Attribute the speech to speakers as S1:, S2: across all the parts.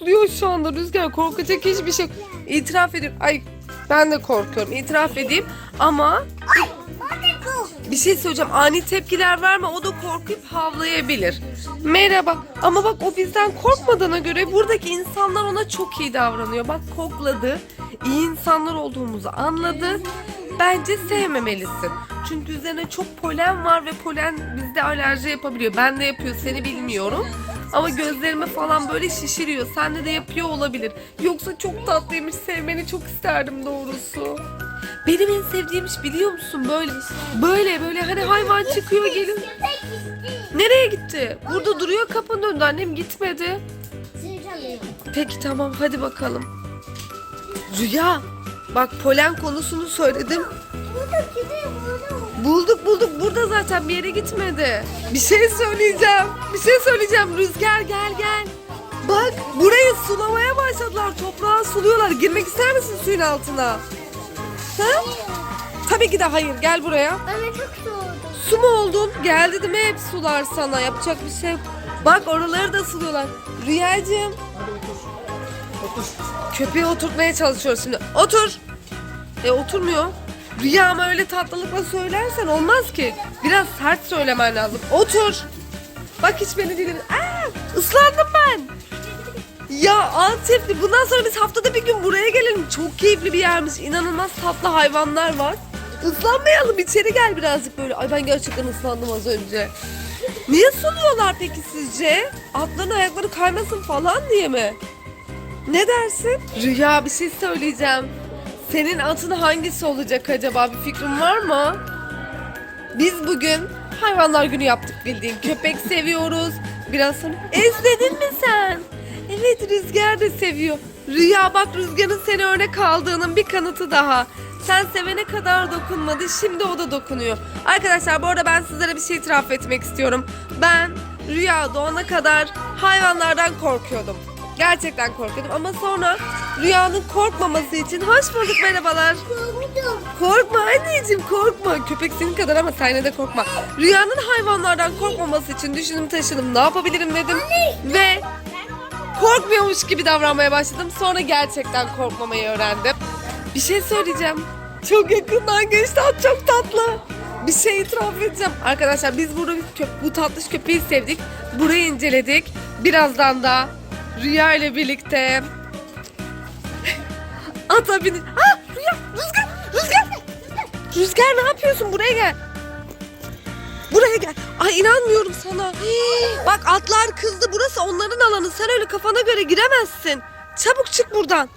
S1: kokluyor şu anda Rüzgar. Korkacak hiçbir şey yok. İtiraf ediyorum. Ay ben de korkuyorum. İtiraf edeyim. Ama bir şey söyleyeceğim. Ani tepkiler verme. O da korkuyup havlayabilir. Merhaba. Ama bak o bizden korkmadığına göre buradaki insanlar ona çok iyi davranıyor. Bak kokladı. İyi insanlar olduğumuzu anladı. Bence sevmemelisin. Çünkü üzerine çok polen var ve polen bizde alerji yapabiliyor. Ben de yapıyor seni bilmiyorum. Ama gözlerime falan böyle şişiriyor. Sende de yapıyor olabilir. Yoksa çok tatlıymış sevmeni çok isterdim doğrusu. Benim en sevdiğim iş biliyor musun böyle böyle böyle hani hayvan çıkıyor geliyor. Nereye gitti? Burada duruyor kapının önünde annem gitmedi. Peki tamam hadi bakalım. Rüya bak polen konusunu söyledim. Bulduk bulduk burada zaten bir yere gitmedi. Bir şey söyleyeceğim. Bir şey söyleyeceğim. Rüzgar gel gel. Bak burayı sulamaya başladılar. Toprağı suluyorlar. Girmek ister misin suyun altına? Ha? Tabii ki de hayır. Gel buraya.
S2: Anne çok soğudu.
S1: Su mu oldun? Gel dedim hep sular sana. Yapacak bir şey yok. Bak oraları da suluyorlar. Rüyacığım. Köpeği oturtmaya çalışıyoruz şimdi. Otur. E oturmuyor. Rüya ama öyle tatlılıkla söylersen olmaz ki. Biraz sert söylemen lazım. Otur. Bak hiç beni dinlemiyor. Aa, ıslandım ben. Ya Antepli bundan sonra biz haftada bir gün buraya gelelim. Çok keyifli bir yermiş. İnanılmaz tatlı hayvanlar var. Islanmayalım içeri gel birazcık böyle. Ay ben gerçekten ıslandım az önce. Niye suluyorlar peki sizce? Atların ayakları kaymasın falan diye mi? Ne dersin? Rüya bir şey söyleyeceğim. Senin atın hangisi olacak acaba? Bir fikrin var mı? Biz bugün hayvanlar günü yaptık bildiğin. Köpek seviyoruz. Biraz sonra... Ezledin mi sen? Evet Rüzgar da seviyor. Rüya bak Rüzgar'ın seni örnek aldığının bir kanıtı daha. Sen sevene kadar dokunmadı. Şimdi o da dokunuyor. Arkadaşlar bu arada ben sizlere bir şey itiraf etmek istiyorum. Ben Rüya doğana kadar hayvanlardan korkuyordum. Gerçekten korkuyordum ama sonra Rüya'nın korkmaması için hoş bulduk merhabalar.
S2: Korktum.
S1: Korkma anneciğim korkma. Köpek senin kadar ama sen de korkma. Rüyanın hayvanlardan korkmaması için düşündüm taşıdım ne yapabilirim dedim. Ve korkmuyormuş gibi davranmaya başladım. Sonra gerçekten korkmamayı öğrendim. Bir şey söyleyeceğim. Çok yakından geçti. At çok tatlı. Bir şey itiraf edeceğim. Arkadaşlar biz burada bu tatlış köpeği sevdik. Burayı inceledik. Birazdan da Rüya ile birlikte ata binir. Ah Rüya Rüzgar Rüzgar Rüzgar ne yapıyorsun buraya gel. Buraya gel. Ay inanmıyorum sana. Hii, Bak atlar kızdı burası onların alanı. Sen öyle kafana göre giremezsin. Çabuk çık buradan.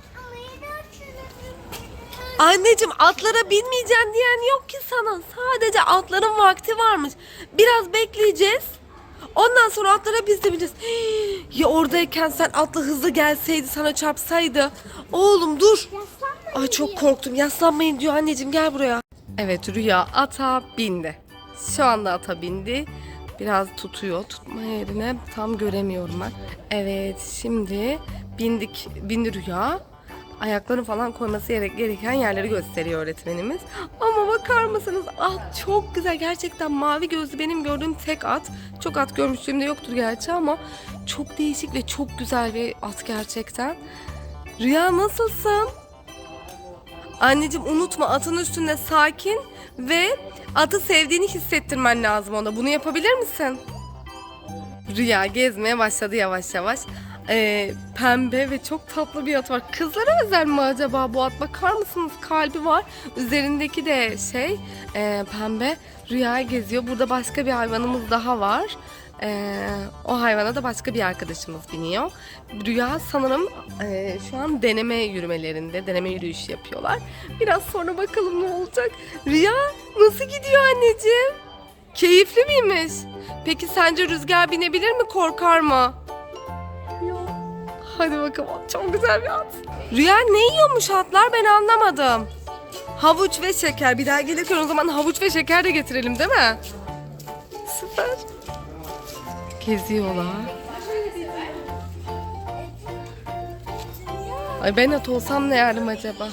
S1: Anneciğim atlara binmeyeceksin diyen yok ki sana. Sadece atların vakti varmış. Biraz bekleyeceğiz. Ondan sonra atlara biz de bineceğiz. Hii, Ya oradayken sen atla hızlı gelseydi sana çarpsaydı. Oğlum dur. Ay çok korktum. Yaslanmayın diyor anneciğim gel buraya. Evet Rüya ata bindi. Şu anda ata bindi. Biraz tutuyor. Tutma yerine tam göremiyorum ben. Evet şimdi bindik bindi Rüya. Ayaklarını falan koyması gere- gereken yerleri gösteriyor öğretmenimiz. Ama bakar mısınız? At çok güzel. Gerçekten mavi gözlü benim gördüğüm tek at. Çok at görmüşlüğümde yoktur gerçi ama çok değişik ve çok güzel bir at gerçekten. Rüya nasılsın? Anneciğim unutma atın üstünde sakin ve atı sevdiğini hissettirmen lazım ona. Bunu yapabilir misin? Rüya gezmeye başladı yavaş yavaş. Ee, pembe ve çok tatlı bir at var. Kızlara özel mi acaba bu at? Bakar mısınız kalbi var. Üzerindeki de şey e, pembe. Rüya geziyor. Burada başka bir hayvanımız daha var. Ee, o hayvana da başka bir arkadaşımız biniyor. Rüya sanırım e, şu an deneme yürümelerinde, deneme yürüyüşü yapıyorlar. Biraz sonra bakalım ne olacak. Rüya nasıl gidiyor anneciğim? Keyifli miymiş? Peki sence Rüzgar binebilir mi, korkar mı? Hadi bakalım. Çok güzel bir at. Rüya ne yiyormuş atlar ben anlamadım. Havuç ve şeker. Bir daha gelirken o zaman havuç ve şeker de getirelim değil mi? Süper. Geziyorlar. Ay ben at olsam ne yerdim acaba?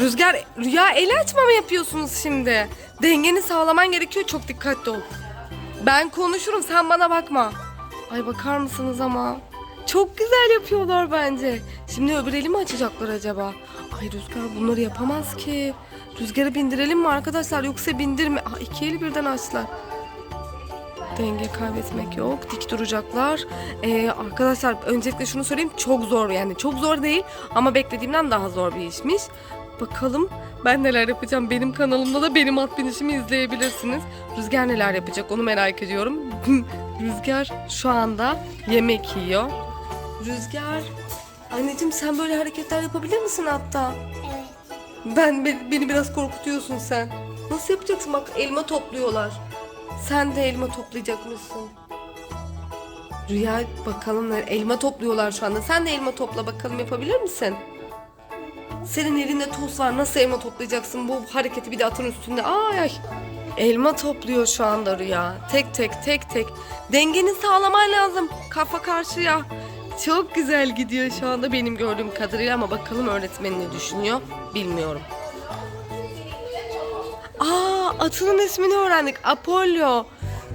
S1: Rüzgar, Rüya el açma mı yapıyorsunuz şimdi? Dengeni sağlaman gerekiyor. Çok dikkatli ol. Ben konuşurum sen bana bakma. Ay bakar mısınız ama? Çok güzel yapıyorlar bence. Şimdi öbür eli mi açacaklar acaba? Ay Rüzgar bunları yapamaz ki. Rüzgarı bindirelim mi arkadaşlar yoksa bindirme. Aa, iki eli birden açtılar. Denge kaybetmek yok. Dik duracaklar. Ee, arkadaşlar öncelikle şunu söyleyeyim. Çok zor yani. Çok zor değil ama beklediğimden daha zor bir işmiş. Bakalım ben neler yapacağım. Benim kanalımda da benim at binişimi izleyebilirsiniz. Rüzgar neler yapacak onu merak ediyorum. Rüzgar şu anda yemek yiyor. Rüzgar anneciğim sen böyle hareketler yapabilir misin hatta?
S2: Evet.
S1: Ben be- beni biraz korkutuyorsun sen. Nasıl yapacaksın? Bak elma topluyorlar. Sen de elma toplayacak mısın? Rüya bakalım elma topluyorlar şu anda. Sen de elma topla bakalım yapabilir misin? Senin elinde toz var. Nasıl elma toplayacaksın? Bu hareketi bir de atın üstünde. Ay ay. Elma topluyor şu anda Rüya. Tek tek tek tek. Dengeni sağlaman lazım. Kafa karşıya. Çok güzel gidiyor şu anda benim gördüğüm kadarıyla ama bakalım öğretmen ne düşünüyor bilmiyorum. Aa atının ismini öğrendik. Apollo.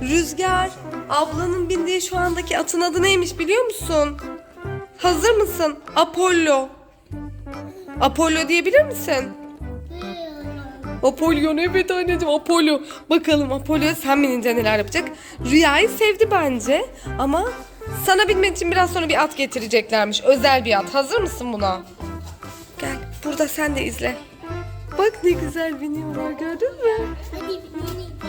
S1: Rüzgar. Ablanın bindiği şu andaki atın adı neymiş biliyor musun? Hazır mısın? Apollo. Apollo diyebilir misin? Apollo evet anneciğim Apollo. Bakalım Apollo sen binince neler yapacak? Rüyayı sevdi bence ama sana binmek için biraz sonra bir at getireceklermiş. Özel bir at. Hazır mısın buna? Gel burada sen de izle. Bak ne güzel biniyorlar gördün mü?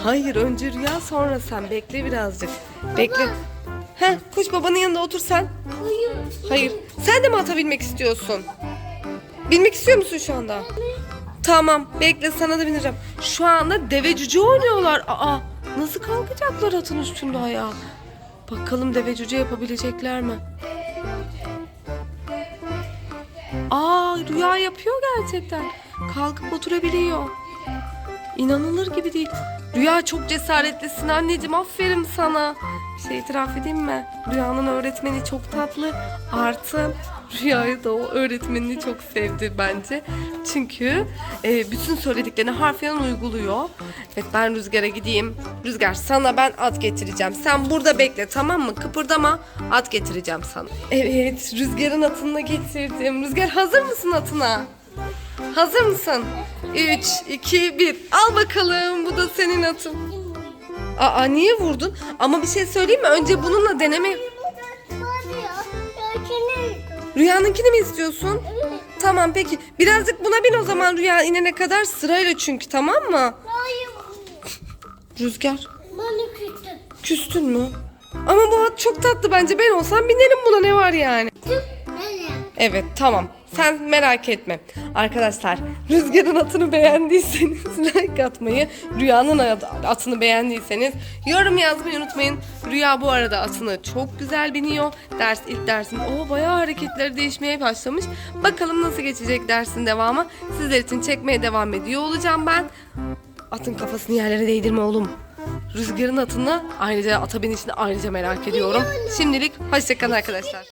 S1: Hayır önce Rüya sonra sen bekle birazcık. Bekle. Heh koş babanın yanında otur sen.
S2: Hayır.
S1: Hayır. Sen de mi ata binmek istiyorsun? Binmek istiyor musun şu anda? Tamam. Bekle sana da bineceğim. Şu anda deve cüce oynuyorlar. Aa nasıl kalkacaklar atın üstünde ayağa? Bakalım deve cüce yapabilecekler mi? Aa rüya yapıyor gerçekten. Kalkıp oturabiliyor. İnanılır gibi değil. Rüya çok cesaretlisin anneciğim aferin sana. Bir şey itiraf edeyim mi? Rüyanın öğretmeni çok tatlı. Artı Rüya'yı da o öğretmenini çok sevdi bence. Çünkü e, bütün söylediklerini harfiyen uyguluyor. Evet ben Rüzgar'a gideyim. Rüzgar sana ben at getireceğim. Sen burada bekle tamam mı? Kıpırdama at getireceğim sana. Evet Rüzgar'ın atını getirdim. Rüzgar hazır mısın atına? Hazır mısın? 3, 2, 1. Al bakalım. Bu da senin atın. Aa niye vurdun? Ama bir şey söyleyeyim mi? Önce bununla deneme... Rüyanınkini mi istiyorsun?
S2: Evet.
S1: Tamam peki. Birazcık buna bin o zaman Rüya inene kadar sırayla çünkü tamam mı?
S2: Hayır.
S1: Rüzgar
S2: Bana küstün.
S1: küstün mü? Ama bu at çok tatlı bence. Ben olsam binerim buna ne var yani? Evet tamam. Sen merak etme. Arkadaşlar Rüzgar'ın atını beğendiyseniz like atmayı, Rüya'nın at- atını beğendiyseniz yorum yazmayı unutmayın. Rüya bu arada atını çok güzel biniyor. Ders ilk dersin o bayağı hareketleri değişmeye başlamış. Bakalım nasıl geçecek dersin devamı. Sizler için çekmeye devam ediyor olacağım ben. Atın kafasını yerlere değdirme oğlum. Rüzgar'ın atını ayrıca ata binişini ayrıca merak ediyorum. Şimdilik hoşçakalın arkadaşlar.